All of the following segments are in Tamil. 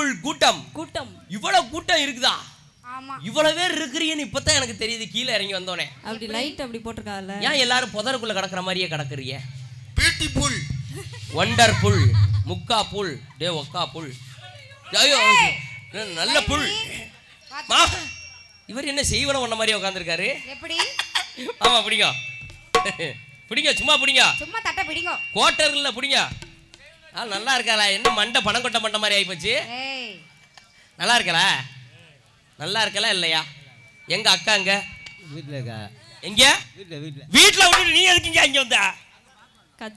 பியூட்டிஃபுல் கூட்டம். கூட்டம். இவ்வளவு கூட்டம் இருக்குதா? ஆமா. இவ்வளவு பேர் இருக்கிறீங்கன்னு இப்பதான் எனக்கு தெரியுது கீழே இறங்கி வந்தோனே. அப்படி லைட் அப்படி போட்டிருக்காங்கல்ல. ஏன் எல்லாரும் புதருக்குள்ள கிடக்குற மாதிரியே கிடக்குறீங்க? பியூட்டிஃபுல் ஒண்டர் புல் முக்கா புல் டே ஒக்கா புல். ஐயோ நல்ல புல். மா இவர் என்ன செய்வன ஒன்ன மாதிரியே உட்காந்துருக்காரு எப்படி? ஆமா பிடிங்க. பிடிங்க சும்மா பிடிங்க. சும்மா தட்ட பிடிங்கோ. கோட்டர்ல பிடிங்க. ஆ நல்லா இருக்காளா? என்ன மண்டை பணம் கொட்ட மண்டை மாதிரி ஆயிப்போச்சு? ஏய். நல்லா இருக்கல நல்லா இருக்கல இல்லையா? எங்க அக்கா எங்க வீட்டில் இருக்கா? எங்க? வீட்டில் வீட்டில் வீட்டுல விட்டுட்டு நீ எதுக்கு இங்க வந்த?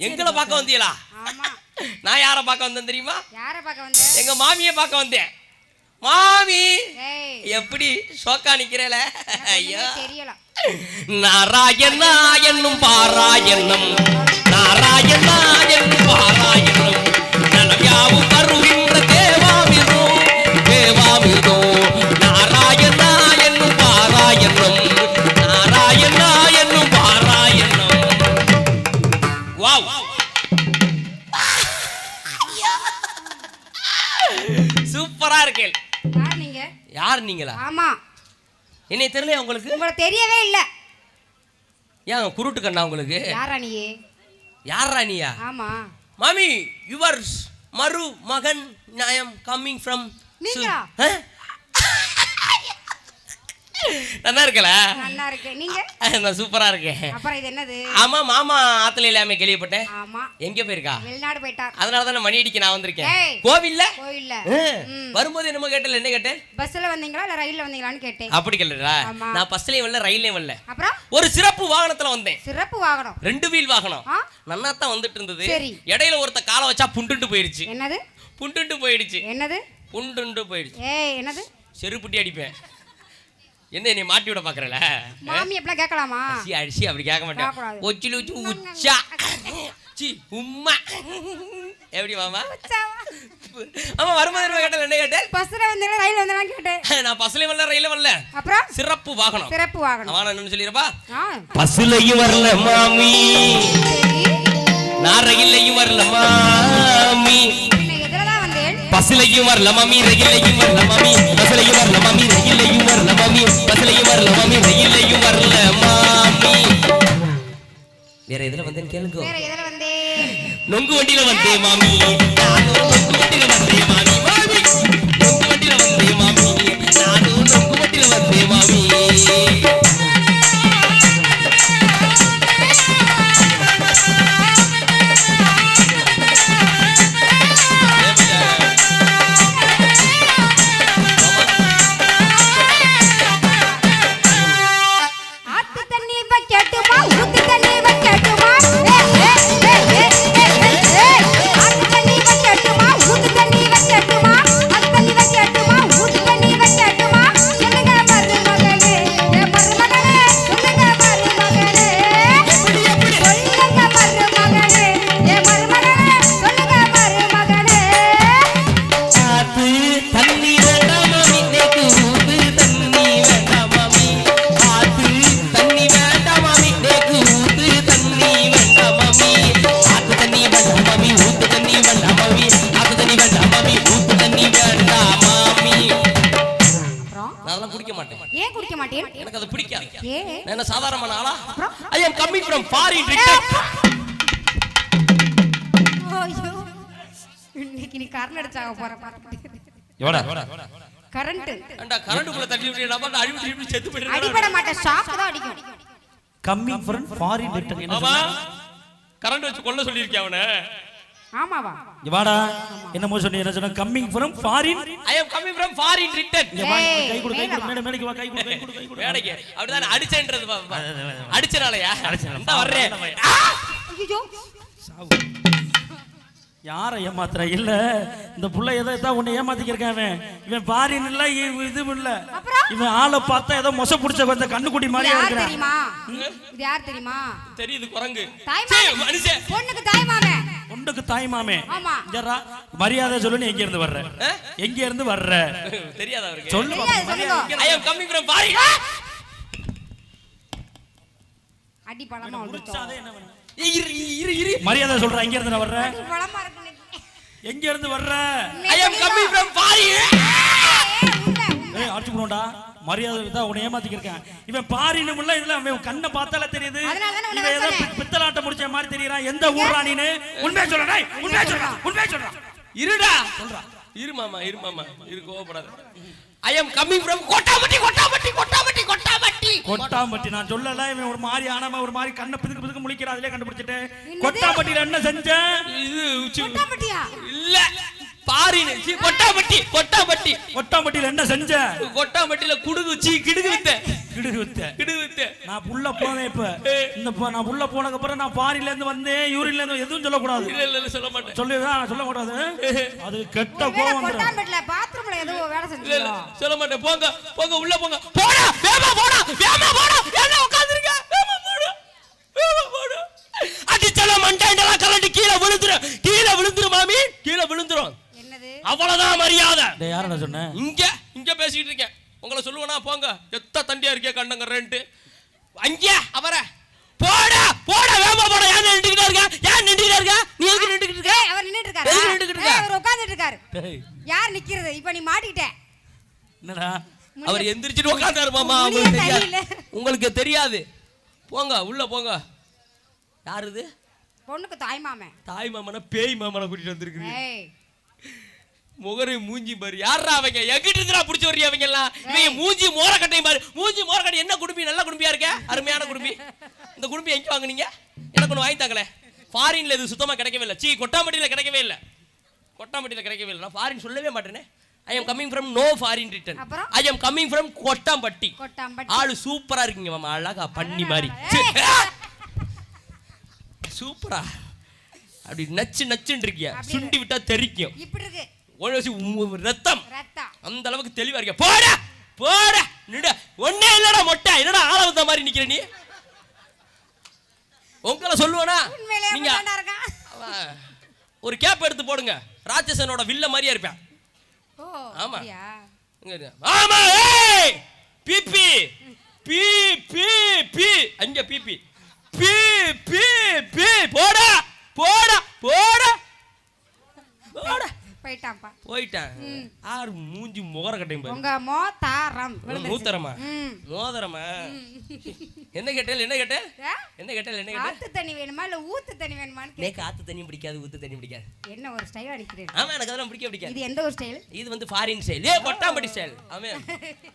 எங்களை பார்க்க வந்தீங்களா ஆமா. நான் யாரை பார்க்க வந்தேன் தெரியுமா? யார பார்க்க வந்த? எங்க மாமியை பார்க்க வந்தேன். மாமி! எப்படி ஷோக்கா நிக்கிறேல? ஐயோ. நாராயணா என்னும் பாராயணம். நாராயணா என்னும் பாராயணம். சூப்பரா இருக்கேன் யார் நீங்க? யார் நீங்களா? ஆமா. என்னை தெரியல உங்களுக்கு? உங்களை தெரியவே இல்ல. ஏன் குருட்டு கண்ணா உங்களுக்கு? யாரா நீ யாரா நீயா? ஆமா. மாமி யுவர் மரு மகன் ஐ எம் கம்மிங் ஃப்ரம் நீங்களா? நல்லா இருக்கல நல்லா இருக்கேன் நீங்க? நான் சூப்பரா இருக்கேன். அப்புறம் இது என்னது? ஆமா மாமா ஆத்துல இல்லாம கேள்விப்பட்டேன். ஆமா. எங்க போயிருக்கா? வெளிநாடு போயிட்டார். அதனால தான் மணி அடிக்க நான் வந்திருக்கேன். கோவில்ல? கோயில்ல ஆ, வரும்போது என்னமோ கேட்டல என்ன கேட்டேன்? பஸ்ல வந்தீங்களா இல்ல ரயில்ல வந்தீங்களான்னு கேட்டேன். அப்படி ஆமா. நான் பஸ்லயும் வரல ரயில்லையும் வரல. அப்புறம்? ஒரு சிறப்பு வாகனத்துல வந்தேன். சிறப்பு வாகனம். ரெண்டு வீல் வாகனம்? நன்னா தான் வந்துட்டு இருந்தது. சரி. இடையில ஒருத்த காலை வச்சா புண்டுண்டு போயிடுச்சு. என்னது? புண்டுண்டு போயிடுச்சு. என்னது? புண்டுண்டு போயிடுச்சு. ஏய் என்னது? செருப்புட்டி அடிப்பேன். என்ன நீ மாட்டி விட பாக்குறல? மாமி எப்படிலாம் கேட்கலாமா? அடிச்சி அடிச்சி அப்படி கேட்க மாட்டேன். கேட்கக்கூடாது. ஒச்சிலு உச்சி உச்சா. சி உம்மா. எப்படி மாமா? ஆமா வரும்போது என்ன கேட்டல என்ன கேட்டேன்? பஸ்ல வந்தீங்களா? ரயில்ல வந்தீங்களான்னு கேட்டேன். நான் பஸ்லயும் வரல ரயில வரல. அப்புறம்? சிறப்பு வாகனம். சிறப்பு வாகனம். அவன் என்னன்னு சொல்லிடுறப்பா. ஆ. பஸ்லயும் வரல மாமி. நான் ரயில்லையும் வரல மாமி. வந்தேன்? பஸ்லயும் வரல மாமி. ரயில்லையும் வரல மாமி. பஸ்லயும் வரல மாமி. ரயில்லையும் வரல. வரல மாமி ரயில்லையும் வரல மாமி. வேற எதுல வந்தேன்னு கேளுங்க. வேற எதுல வந்தேன்? நொங்கு வண்டியில வந்தேன் மாமி. நானும் நொங்கு வண்டியில வந்தேன் மாமி. மாமி நொங்கு வண்டியில வந்தேன் மாமி. நானும் நொங்கு வண்டியில வந்தேன் என்ன சாதாரணமான ஆளா? I am coming from foreign return ஐயோ இன்னைக்கு நீ கரண் அடிச்சாக போற பாத்து எவடா கரண்ட். ஏண்டா கரண்ட்டுக்குள்ள தள்ளி விட்டு நம்ம அழிவு திருப்பி செத்து போயிட்டு அடிபட மாட்டேன் ஷாக் தான் அடிக்கும். கம்மிங் ஃப்ரம் ஃபாரின் ரிட்டர்ன் என்ன? கரண்ட் வச்சு கொல்ல சொல்லியிருக்கேன் அவனை? ஆமாவா? இங்க வாடா. என்னமோ சொன்னீ என்ன சொன்ன? Coming from foreign I am coming from foreign return இங்க வா, ஏய், கை கொடு கை கொடு. மேடை மேடைக்கு வா கை கொடு கை கொடு கை கொடு. வேலைக்கு அப்படிதான் அடிச்சேன்றது. அடிச்சனாலயா? அடிச்சனால. வர்றேன். ஐயோ யாரை ஏமாத்துற? இல்ல இந்த புள்ள ஏதோ தான் உன்னை ஏமாத்திக்கிருக்கான் அவன். இவன் பாரின் இல்ல இவன் இது இல்ல. அப்புறம்? இவன் ஆளை பார்த்தா ஏதோ மொச புடிச்ச கொஞ்சம் கண்ணுக்குட்டி யார் இருக்கிறான். தெரியுமா? இது யார் தெரியுமா? தெரியுது குரங்கு. தாய். மனுஷன். பொண்ணுக்கு தாய் மாமன். பொண்ணுக்கு தாய் மாமே. ஆமா. ஜரா மரியாதை சொல்லு நீ எங்க இருந்து வர்ற? எங்க இருந்து வர்ற? தெரியாதா அவருக்கு? சொல்லு I am coming from foreign அடி பழமா முடிச்சாதே என்ன பண்ண? இரு இரு இரு மரியாதை சொல்ற எங்க இருந்து வர்ற? அடி பழமா இருக்கு. எங்க இருந்து வர்ற? ஐ அம் கமிங் ஃப்ரம் உண்மை. ஏய் அடிச்சு போடா மரியாதை தான் உன்னை ஏமாத்திக்கிருக்கான். இவன் பாரினும் இல்ல இதுல அவன் கண்ணை பார்த்தாலே தெரியுது. அதனால தானே உன்னை இவன் ஏதோ வர பி- பித்தலாட்டம் முடிச்ச மாதிரி தெரியறான் எந்த ஊர்ரா நீனு? உண்மையை சொல்ற டேய் உண்மையை சொல்ற உண்மையை சொல்ற. இருடா. இரு மாமா இரு மாமா. இரு கோவப்படாத. I am coming from Kottamatti Kottamatti Kottamatti Kottamatti Kottampatti நான் சொல்லல இவன் ஒரு மாதிரி ஆனாம ஒரு மாதிரி கண்ணை பிதுக்கு பிதுக்கு முழிக்கிற அதிலே கண்டுபிடிச்சிட்டேன். என்னது? கொட்டாம்பட்டியில என்ன செஞ்ச இது கொட்டாம்பட்டியா? இல்ல. பாரின் சீ, கொட்டாமட்டி கொட்டாமட்டி கொட்டாம்பட்டியில என்ன செஞ்ச கொட்டாமட்டில குடுகு சீ கிடுகு வித்த கிடுகு வித்த கிடுகு வித்த நான் புள்ள போனேன் இப்ப. இந்த ப- நான் புள்ள போனதுக்கு அப்புறம் நான் பாரில இருந்து வந்தேன் யூரின்ல இருந்து எதுவும் சொல்லக்கூடாது. இல்ல இல்ல இல்ல, சொல்ல மாட்டேன். சொல்லுதான் நான் சொல்லக்கூடாது அது கெட்ட கோவம் கொட்டாம்பட்டில bathroomல ஏதோ வேலை செஞ்சீங்களோ? சொல்ல மாட்டேன். போங்க போங்க உள்ள போங்க. போடா வேமா போடா வேமா போடா. என்ன உட்கார்ந்திருக்க வேமா போடா வேமா போடா அடிச்சல மண்டைண்டெல்லாம் கலட்டி கீழே விழுந்துரும் கீழே விழுந்துரும் மாமி கீழே விழுந்துரும் என்னது அவ்வளவுதான் மரியாதை. டேய் யார நான் சொன்னேன் இங்க இங்க பேசிட்டு இருக்கேன். உங்களை சொல்லுவேனா போங்க. எத்த தண்டியா இருக்கே கண்டங்கறேன்ட்டு அங்க அவர. போடா போடா வேமா போடா. ஏன் நின்றுக்கிட்டே இருக்க? ஏன் நின்றுக்கிட்டே இருக்க? நீ எதுக்கு நின்றுக்கிட்டு இருக்க? அவர் நின்னுட்டு இருக்காரா? எதுக்கு நின்னுட்டு இருக்க? ஏய், அவர் உட்கார்ந்துட்டு இருக்காரு. டேய். யார் நிக்கிறது? இப்ப நீ மாட்டிக்கிட்ட. என்னடா? அவர் எந்திரிச்சிட்டு உட்கார்ந்தாரு மாமா. உங்களுக்கு தெரியாது. உங்களுக்கு தெரியாது. போங்க உள்ள போங்க. யார் இது? பொண்ணுக்கு தாய் மாமன். தாய் மாமனா பேய் மாமனா கூட்டிட்டு வந்திருக்குது ஏய். முகரை மூஞ்சி பாரு. யாரா அவங்க? எங்கிட்டு இருந்துடா புடிச்சு வர்றீங்க அவங்க எல்லாம். இவங்க மூஞ்சி மோரக்கட்டையும் பாரு. மூஞ்சி மோரக்கட்டை என்ன குடும்பி? நல்ல குடும்பியா இருக்க? அருமையான குடும்பி. இந்த குடும்பி எங்க வாங்குனீங்க? எனக்கு ஒன்று வாங்கி தாங்களே. ஃபாரின்ல இது சுத்தமா கிடைக்கவே இல்லை. சீ கொட்டாம்பட்டியில கிடைக்கவே இல்லை. கொட்டாம்பட்டியில கிடைக்கவே இல்லை. நான் ஃபாரின் சொல்லவே மாட்டேனே. I am coming from no foreign அப்புறம்? I am coming from Kottampatti. ஆளு சூப்பரா இருக்கீங்க மாமா. அழகா பண்ணி மாதிரி. சூப்பரா அப்படி நச்சு நச்சுன்னு இருக்கிய? சுண்டி விட்டா தெரிக்கும். இப்படி இருக்கு. ரத்தம். ரத்தம். அந்த அளவுக்கு தெளிவா இருக்க. போட போட நிட. ஒண்ணே இல்லடா மொட்டை. என்னடா ஆள வந்த மாதிரி நிக்கிற நீ? உங்களை சொல்லுவேனா? நீங்க ஒரு கேப் எடுத்து போடுங்க. ராட்சசனோட வில்ல மாதிரியா இருப்பேன். ஆமா. ஆமா ஏய்! பிபி பி. பி பி அங்க பிபி பி பி பி. போடா போடா போடா. போடா. போயிட்டான்ப்பா. போயிட்டேன் ஆறு மூஞ்சி முகர கட்டையும் உங்க மோத்தாரம். மூத்தரமா. மோதரமா? என்ன கேட்டேன்? என்ன கேட்டேன்? என்ன கேட்டேன்? என்ன ஆத்து தண்ணி வேணுமா இல்ல ஊத்து தண்ணி வேணுமான்னு கே- எனக்கு ஆத்து தண்ணி பிடிக்காது ஊத்து தண்ணி பிடிக்காது. என்ன ஒரு ஸ்டைல் அடிக்கிறேன் ஆமா எனக்கு அதெல்லாம் பிடிக்க பிடிக்காது. இது எந்த ஒரு ஸ்டைல் இது வந்து ஃபாரின் ஸ்டைல் ஏ கொட்டாம்பட்டி ஸ்டைல் ஆமா.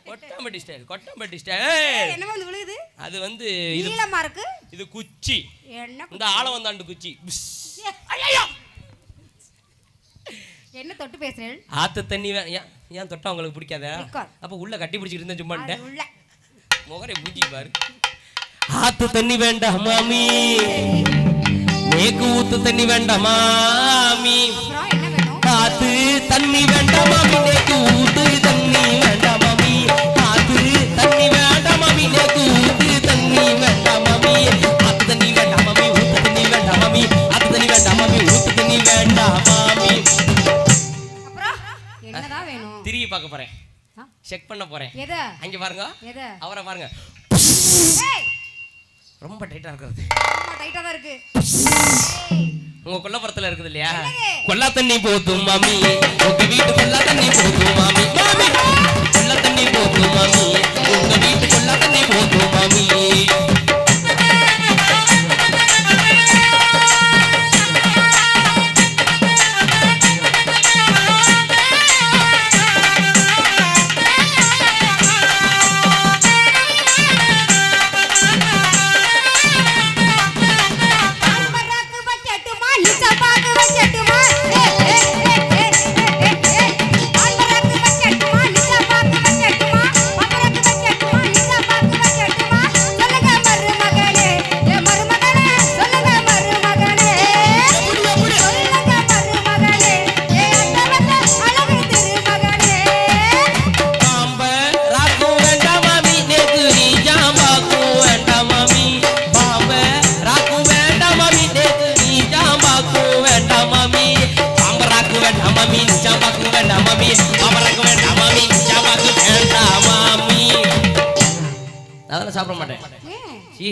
கொட்டாம்பட்டி ஸ்டைல் கொட்டாம்பட்டி ஸ்டைல் என்னமா வந்து விழுகுது? அது வந்து இது நீளமா இருக்கு? இது குச்சி. என்ன இந்த ஆள வந்தாண்டு குச்சி. புஸ். என்ன தொட்டு பேசுறேன் ஆத்து தண்ணி ஏன் தொட்டா உங்களுக்கு பிடிக்காதா. அப்ப உள்ள கட்டி பிடிச்சிட்டு இருந்தேன் சும்மா உள்ள. முகரை மூஞ்சி பாரு. ஆத்து தண்ணி வேண்டாம் மாமி. மேற்கு ஊத்து தண்ணி வேண்டாம் மாமி. ஆத்து தண்ணி வேண்டாம் மாமி. நேக்கு ஊத்து தண்ணி வேண்டாம். செக் பண்ண போறேன். எத? அங்க பாருங்க. எத? அவரை பாருங்க. ரொம்ப டைட்டா இருக்கிறது. ஆமா டைட்டா தான் இருக்கு. உங்க கொல்லப்புறத்துல இருக்குது இல்லையா? கொல்லா தண்ணி போத்தும் மாமி. உங்க வீட்டு கொல்லா தண்ணி போத்தும் மாமி. மாமி! கொல்லா தண்ணி போத்தும் மாமி. உங்க வீட்டு கொல்லா தண்ணி போத்தும் மாமி.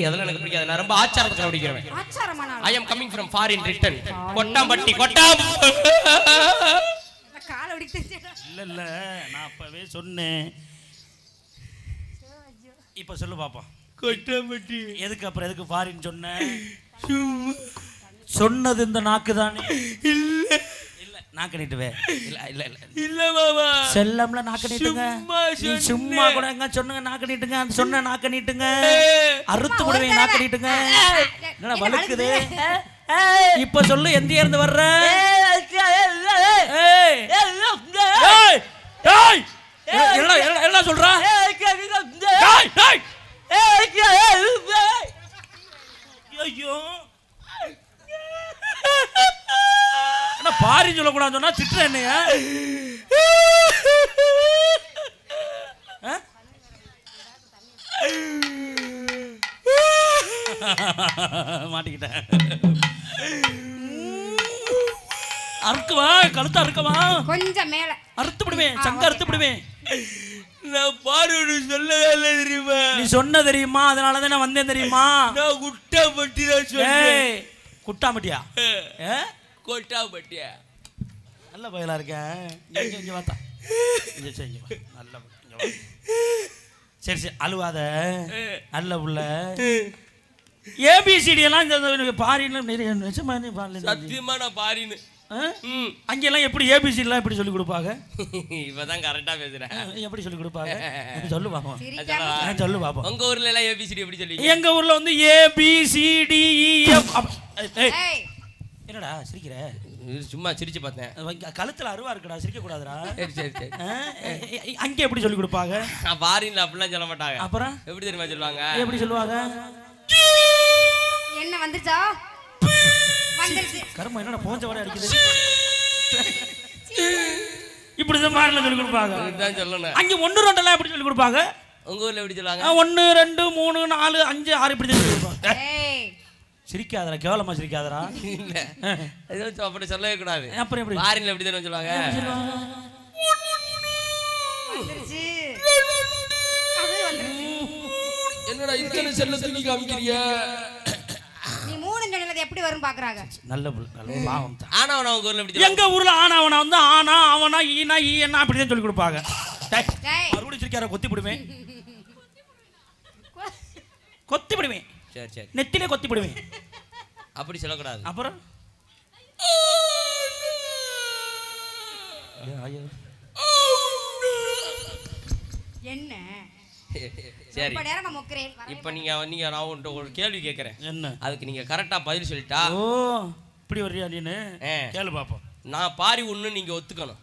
அதெல்லாம் எனக்கு பிடிக்காது. நான் ரொம்ப ஆச்சாரத்தை கடைபிடிக்கிறேன். I am coming from foreign return Kottampatti கொட்டாம் இல்ல இல்ல. நான் அப்பவே சொன்னேன். இப்ப சொல்லு பாப்போம். கொட்டாம்பட்டி எதுக்கு அப்புறம் எதுக்கு ஃபாரின் சொன்ன? சொன்னது இந்த நாக்கு தானே இல்ல. நாக்கு நீட்டுவே இல்ல இல்ல இல்ல. இல்ல மாமா. செல்லம்ல நாக்கு நீட்டுங்க சும்மா நீ சும்மா கூட எங்க சொன்னுங்க நாக்கு நீட்டுங்க அந்த சொன்ன நாக்கு நீட்டுங்க அறுத்து விடுவீங்க நாக்கு நீட்டுங்க என்னடா வழுக்குது? இப்ப சொல்லு எந்த இருந்து வர்ற? ஏய். ஏய். ஏய். என்ன என்ன- என்ன சொல்றா. ஐயோ. பாரி சொல்லக்கூடாது சொன்னா திட்டுற என்னைய? மாட்டிக்கிட்டேன் அறுக்குவா? கழுத்த அறுக்கவா? கொஞ்சம் மேல. அறுத்து விடுவேன் சங்க அறுத்து விடுவேன் நான் பாரு சொல்லவே இல்லை தெரியுமா? நீ சொன்ன தெரியுமா? அதனால தான் நான் வந்தேன் தெரியுமா? நான் குட்டாம்பட்டி தான் சொன்னேன் குட்டாமட்டியா ஏ? கொட்டாம்பட்டியா? நல்ல பயலா இருக்கேன். இங்க, இங்க இங்க சரி இங்க. நல்ல. சரி சரி அழுவாத. நல்ல புள்ள. ஏபிசிடி எல்லாம் இந்த பாரின்னு நிறைய நிஜமா சத்தியமா நான் பாரின்னு. ம். அங்கெல்லாம் எப்படி ஏபிசிடி எல்லாம் எப்படி சொல்லி கொடுப்பாங்க? இவதான் கரெக்டா பேசுறேன். எப்படி சொல்லி கொடுப்பாங்க? சொல்லு பாப்போம். சொல்லு. பாப்போம். உங்க ஊர்ல எல்லாம் ஏபிசிடி எப்படி சொல்லுவீங்க? எங்க ஊர்ல வந்து ஏ என்னடா சிரிக்கிற? சும்மா சிரிச்சு பார்த்தேன். கழுத்துல அருவா இருக்குடா சிரிக்க கூடாதுடா. சரி சரி சரி. அங்க எப்படி சொல்லி கொடுப்பாங்க? நான் பாரின்ல அப்படிலாம் சொல்ல மாட்டாங்க. அப்புறம்? எப்படி தெரியுமா சொல்லுவாங்க? எப்படி சொல்லுவாங்க? என்ன வந்துச்சா வந்துருச்சு. கருமம் என்னடா போஞ்ச வரை அடிக்குது இப்படிதான் மாடல சொல்லி கொடுப்பாங்க. இதுதான் சொல்லணும். அங்க ஒண்ணு ரெண்டெல்லாம் எப்படி சொல்லி கொடுப்பாங்க? உங்க ஊர்ல எப்படி சொல்லுவாங்க? ஒண்ணு ரெண்டு மூணு நாலு அஞ்சு ஆறு இப்படி தான் சொல்லி கொடுப்பாங்க சிரிக்காதடா கேவலமா சிரிக்காதடா. இல்ல. அப்படி சொல்லவே கூடாது. அப்புறம் எப்படி? பாரின்ல எப்படி தெரியுமா சொல்லுவாங்க. என்னடா இத்தனை செல்ல தூக்கி காமிக்கிறிய? நீ மூணு சொன்னது எப்படி வரும் பாக்குறாங்க? நல்ல புள்ள, நல்ல பாவம் தான். ஆனா அவன உங்க ஊர்ல எப்படி சொல்லுவாங்க? எங்க ஊர்ல ஆனா அவனா வந்து ஆனா அவனா ஈனா ஈ என்ன அப்படிதான் சொல்லி கொடுப்பாங்க. டேய், டேய். மறுபடியும் சிரிக்கார கொத்தி விடுவேன் கொத்தி விடுவேன் சரி சரி. நெத்திலே கொத்தி விடுவேன் அப்படி சொல்லக்கூடாது. அப்புறம். என்ன? சரி. இப்போ நீங்க நீங்க நான் உன்கிட்ட ஒரு கேள்வி கேட்கறேன் என்ன? அதுக்கு நீங்க கரெக்டா பதில் சொல்லிட்டா ஓ இப்படி வர்றியா நீனு. கேளு பாப்போம். நான் பாரி ஒண்ணு நீங்க ஒத்துக்கணும்.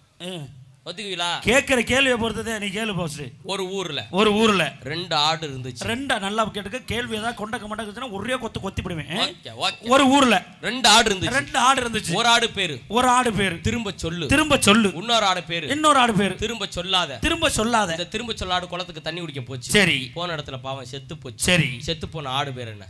ஒத்துக்குவீங்களா? கேட்கிற கேள்வியை பொறுத்ததே நீ கேளு போஸ்ட் ஒரு ஊர்ல. ஒரு ஊர்ல. ரெண்டு ஆடு இருந்துச்சு. ரெண்டா? நல்லா கேட்டுக்க. கேள்வி ஏதாவது கொண்டக்க மாட்டேங்குச்சுன்னா ஒரே கொத்து கொத்தி விடுவேன் ஒரு ஊர்ல. ரெண்டு ஆடு இருந்துச்சு. ரெண்டு ஆடு இருந்துச்சு. ஒரு ஆடு பேரு. ஒரு ஆடு பேரு. திரும்ப சொல்லு. திரும்ப சொல்லு. இன்னொரு ஆடு பேரு. இன்னொரு ஆடு பேரு. திரும்ப சொல்லாத. திரும்ப சொல்லாத. இந்த திரும்ப சொல்லாடு குளத்துக்கு தண்ணி குடிக்க போச்சு. சரி. போன இடத்துல பாவம் செத்து போச்சு. சரி. செத்து போன ஆடு பேர் என்ன?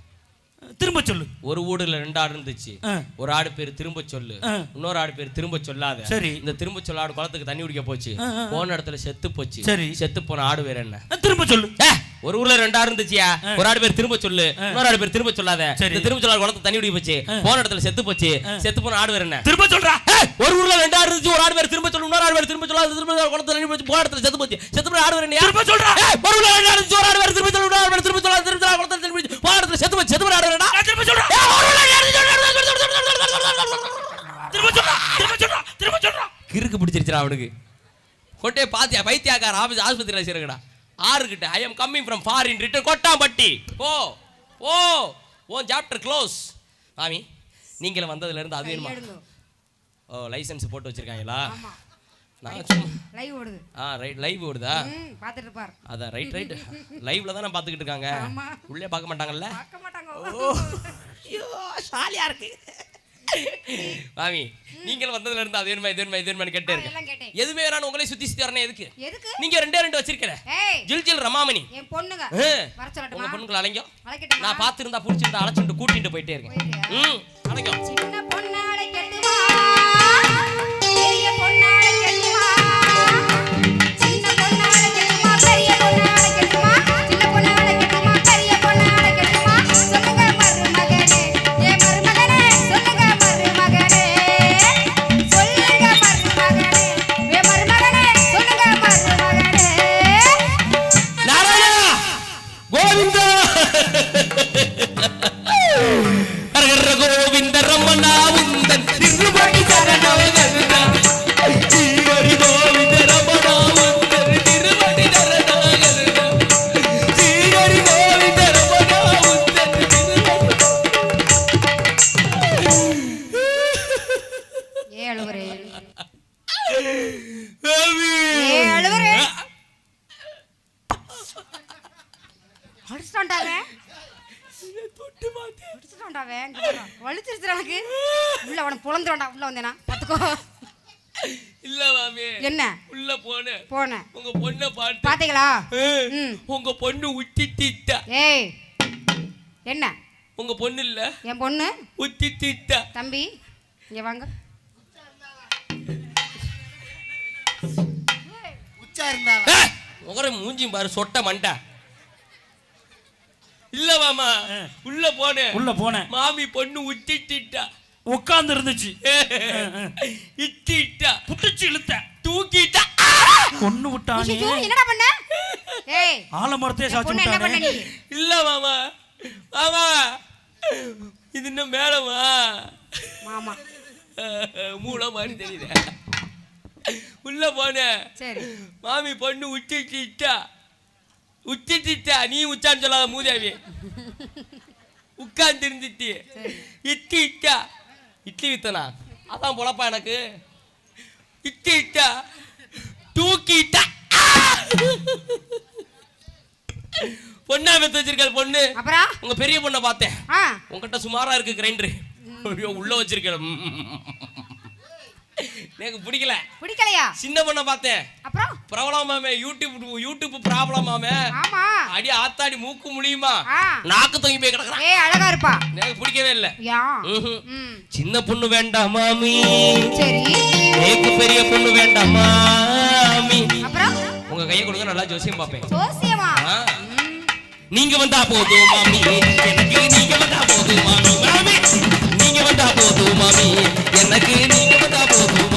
திரும்ப சொல்லு ஒரு ஊடுல ரெண்டு ஆடு இருந்துச்சு. ஒரு ஆடு பேர் திரும்ப சொல்லு. இன்னொரு ஆடு பேர் திரும்ப சொல்லாத சரி. இந்த திரும்ப சொல்ல ஆடு குளத்துக்கு தண்ணி குடிக்க போச்சு. போன இடத்துல செத்து போச்சு சரி. செத்து போன ஆடு பேர் என்ன திரும்ப சொல்லு ஒரு ஊர்ல ரெண்டு ஆடு இருந்துச்சியா? ஒரு ஆடு பேர் திரும்ப சொல்லு. இன்னொரு ஆடு பேர் திரும்ப சொல்லாத. திரும்ப சொல்லாத குளத்துக்கு தண்ணி குடிக்க போச்சு. போன இடத்துல செத்து போச்சு. செத்து போன ஆடு பேர் என்ன? திரும்ப சொல்றா. ஒரு ஊர்ல ரெண்டு ஆடு இருந்துச்சு ஒரு ஆடு பேர் திரும்ப சொல்லு. இன்னொரு ஆடு பேர் திரும்ப சொல்லாத திரும்ப குளத்துல தண்ணி போச்சு போன இடத்துல செத்து போச்சு. செத்து போன ஆடு பேர் என்ன திரும்ப சொல்றா. ஒரு ஊர்ல ரெண்டு ஆடு இருந்துச்சு ஒரு ஆடு பேர் திரும்ப சொல்லு. இன்னொரு ஆடு பேர் திரும்ப சொல்லாத திரும்ப குளத்துல தண்ணி போச்சு போன இடத்துல செத்து போச்சு. செத்து போன ஆடு பேர் திரும்ப சொல்றா. திரும்ப சொல்றா. திரும்ப சொல்றா. திரும்ப சொல்றா. கிறுக்கு பிடிச்சிருச்சுடா அவனுக்கு. கொட்டே பாத்தியா பைத்தியாக்கார ஆபீஸ் ஆஸ்பத்திரியில் சேருங்கடா. ஆறு கிட்ட I am coming from foreign return Kottampatti. ஓ ஓ ஓ சாப்டர் க்ளோஸ் மாமி நீங்களும் வந்ததுல இருந்து அது வேணுமா? ஓ லைசென்ஸ் போட்டு வச்சிருக்காங்களா? நான் சும்மா லைவ் ஓடுது. ஆ ரைட் லைவ் ஓடுதா? ம் பாத்துட்டு இருப்பார். அதான் ரைட் ரைட் லைவ்ல தான் பார்த்துக்கிட்டு இருக்காங்க. உள்ளே பார்க்க மாட்டாங்கல்ல? பார்க்க மாட்டாங்க. ஐயோ ஜாலியா இருக்கு. மாமி நீங்களும் வந்ததுல இருந்து அது வேணுமா இது வேணுமா இது வேணுமா கேட்டே இருக்கேன் எதுவுமே நான் உங்களை சுத்தி சுத்தி வரணும் எதுக்கு? எதுக்கு? நீங்க ரெண்டே ரெண்டு வச்சிருக்கல. ஜில் ஜில் ரமாமணி. என் பொண்ணுங்க. வர உங்க பொண்ணுங்களை அலைங்க. நான் பார்த்திருந்தா புடிச்சிருந்தா அழைச்சிட்டு கூட்டிட்டு போயிட்டே இருக்கேன்? ம் அலைங்க. என்ன? உள்ள போனேன். போனேன் உங்க பொண்ணை பாத்தீங்களா. உங்க பொண்ணு உச்சிட்டிட்டா ஏய் என்ன? உங்க பொண்ணு இல்ல. என் பொண்ணு? உச்சிட்டிட்டா தம்பி இங்க வாங்க. உச்சா இருந்தா முகர மூஞ்சியும் பாரு சொட்ட மண்டை. இல்ல மாமா உள்ள போனேன். உள்ள போனேன். மாமி பொண்ணு உச்சிட்டிட்டா. உட்கார்ந்து இருந்துச்சு இட்டிட்டா புடிச்சு இழுத்த. தூக்கிட்டா. கொன்னு விட்டானே. என்னடா பண்ண? ஏய் சாச்சு விட்டானே. இல்ல மாமா மாமா இது இன்னும் மேலமா மாமா. மூளை மாதிரி தெரியுது. உள்ள போனேன் சரி. மாமி பொண்ணு உச்சிட்டா உச்சிட்டா நீ உச்சான்னு சொல்லாத மூதேவி. உட்கார்ந்து இருந்துட்டு. இட்லி இட்டா இட்லி வித்தனா? அதான் பொழப்பா எனக்கு. இட்லி இட்டா தூக்கிட்டா பொண்ணா பெத்து வச்சிருக்காள் பொண்ணு. அப்புறம்? உங்க பெரிய பொண்ணை பார்த்தேன். உங்ககிட்ட சுமாரா இருக்கு கிரைண்டர். உள்ள வச்சிருக்கேன் எனக்கு பிடிக்கல. பிடிக்கலையா? சின்ன பொண்ணை பார்த்தேன். அப்புறம்? பிரபலமாமே யூடியூப் யூடியூப் ப்ராப்ளமாமே ஆமா. அடி ஆத்தாடி மூக்கு முடியுமா? நாக்கு தொங்கி போய் கிடக்குறான் ஏய் அழகா இருப்பா. எனக்கு பிடிக்கவே இல்லை. சின்ன பொண்ணு வேண்டாம் மாமி. சரி. நேக்கு பெரிய பொண்ணு வேண்டாம் மாமி. அப்புறம்? உங்க கையை கொடுங்க நல்லா ஜோசியம் பார்ப்பேன். சோசியமா ஆ. நீங்க வந்தா போதும் மாமி. எனக்கு நீங்க வந்தா போதும் மாமி. மாமி நீங்க வந்தா போதும் மாமி. எனக்கு நீங்க வந்தா போதும்